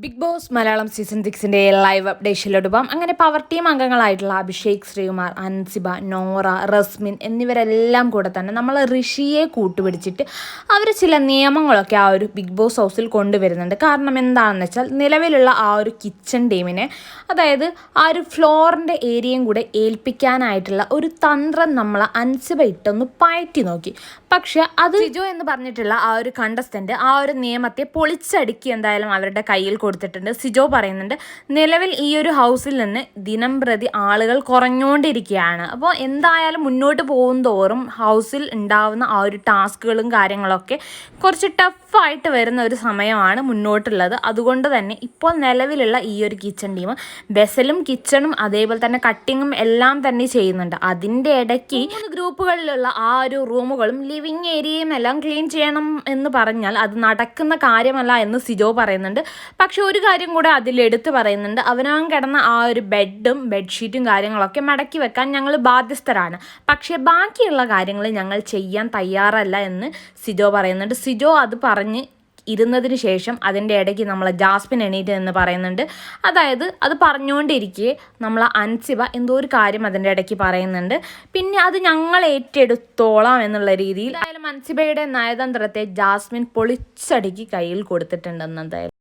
Big boss Malayalam season സിക്സിന്റെ live അപ്ഡേഷനിലോട്ട് പോകാം. അങ്ങനെ പവർ ടീം അംഗങ്ങളായിട്ടുള്ള അഭിഷേക് ശ്രീകുമാർ അൻസിബ നോറ റസ്മിൻ എന്നിവരെല്ലാം കൂടെ തന്നെ നമ്മൾ ഋഷിയെ കൂട്ടുപിടിച്ചിട്ട് അവർ ചില നിയമങ്ങളൊക്കെ ആ ഒരു ബിഗ് ബോസ് ഹൗസിൽ കൊണ്ടുവരുന്നുണ്ട്. കാരണം എന്താണെന്ന് വെച്ചാൽ നിലവിലുള്ള ആ ഒരു കിച്ചൺ ടീമിനെ അതായത് ആ ഒരു ഫ്ലോറിന്റെ ഏരിയയും കൂടെ ഏൽപ്പിക്കാനായിട്ടുള്ള ഒരു തന്ത്രം നമ്മൾ അൻസിബ ഇട്ടൊന്ന് പയറ്റി നോക്കി. പക്ഷെ അത് ജിജോ എന്ന് പറഞ്ഞിട്ടുള്ള ആ ഒരു കണ്ടസ്റ്റന്റ് ആ ഒരു നിയമത്തെ പൊളിച്ചടുക്കി എന്തായാലും അവരുടെ കയ്യിൽ കൊടുത്തിട്ടുണ്ട്. സിജോ പറയുന്നുണ്ട് നിലവിൽ ഈ ഒരു ഹൗസിൽ നിന്ന് ദിനം പ്രതി ആളുകൾ കുറഞ്ഞുകൊണ്ടിരിക്കുകയാണ്. അപ്പോൾ എന്തായാലും മുന്നോട്ട് പോകും തോറും ഹൗസിൽ ഉണ്ടാവുന്ന ആ ഒരു ടാസ്കുകളും കാര്യങ്ങളൊക്കെ കുറച്ച് ടഫായിട്ട് വരുന്ന ഒരു സമയമാണ് മുന്നോട്ടുള്ളത്. അതുകൊണ്ട് തന്നെ ഇപ്പോൾ നിലവിലുള്ള ഈ ഒരു കിച്ചൺ ടീം ബെസലും കിച്ചണും അതേപോലെ തന്നെ കട്ടിങ്ങും എല്ലാം തന്നെ ചെയ്യുന്നുണ്ട്. അതിന്റെ ഇടയ്ക്ക് ഗ്രൂപ്പുകളിലുള്ള ആ ഒരു റൂമുകളും ലിവിങ് ഏരിയയും എല്ലാം ക്ലീൻ ചെയ്യണം എന്ന് പറഞ്ഞാൽ അത് നടക്കുന്ന കാര്യമല്ല എന്ന് സിജോ പറയുന്നുണ്ട്. പക്ഷെ ഒരു കാര്യം കൂടെ അതിൽ എടുത്തു പറയുന്നുണ്ട്. അവനവൻ കിടന്ന ആ ഒരു ബെഡും ബെഡ്ഷീറ്റും കാര്യങ്ങളൊക്കെ മടക്കി വെക്കാൻ ഞങ്ങൾ ബാധ്യസ്ഥരാണ്. പക്ഷേ ബാക്കിയുള്ള കാര്യങ്ങൾ ഞങ്ങൾ ചെയ്യാൻ തയ്യാറല്ല എന്ന് സിജോ പറയുന്നുണ്ട്. സിജോ അത് പറഞ്ഞ് ഇരുന്നതിന് ശേഷം അതിന്റെ ഇടയ്ക്ക് നമ്മൾ ജാസ്മിൻ എണീറ്റ് എന്ന് പറയുന്നുണ്ട്. അതായത് അത് പറഞ്ഞുകൊണ്ടിരിക്കെ നമ്മൾ അൻസിബ എന്തോ ഒരു കാര്യം അതിന്റെ ഇടയ്ക്ക് പറയുന്നുണ്ട്. പിന്നെ അത് ഞങ്ങൾ ഏറ്റെടുത്തോളാം എന്നുള്ള രീതിയിൽ അതായത് അൻസിബയുടെ നയതന്ത്രത്തെ ജാസ്മിൻ പൊളിച്ചടുക്കി കയ്യിൽ കൊടുത്തിട്ടുണ്ടെന്ന് എന്തായാലും